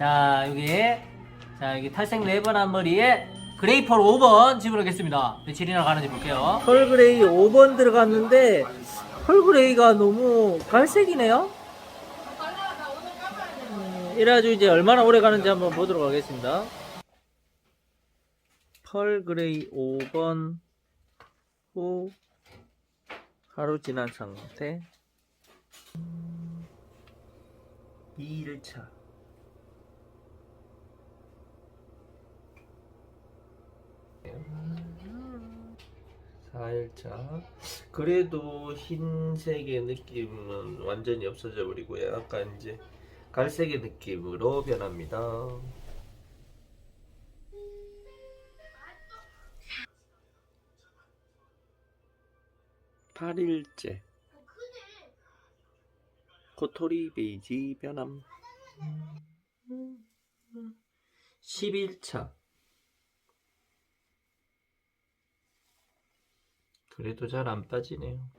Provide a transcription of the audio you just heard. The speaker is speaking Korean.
자, 여기. 자, 여기 탈색 레버난 머리에 그레이 펄 5번 집어넣겠습니다. 며칠이나 가는지 볼게요. 펄 그레이 5번 들어갔는데, 펄 그레이가 너무 갈색이네요? 음, 이래가지고 이제 얼마나 오래 가는지 한번 보도록 하겠습니다. 펄 그레이 5번 후 하루 지난 상태 2일차 4일차. 그래도 흰색의 느낌은 완전히 없어져 버리고요. 약간 이제 갈색의 느낌으로 변합니다. 8일째. 코토리 베이지 변함. 11차 그래도 잘 안 빠지네요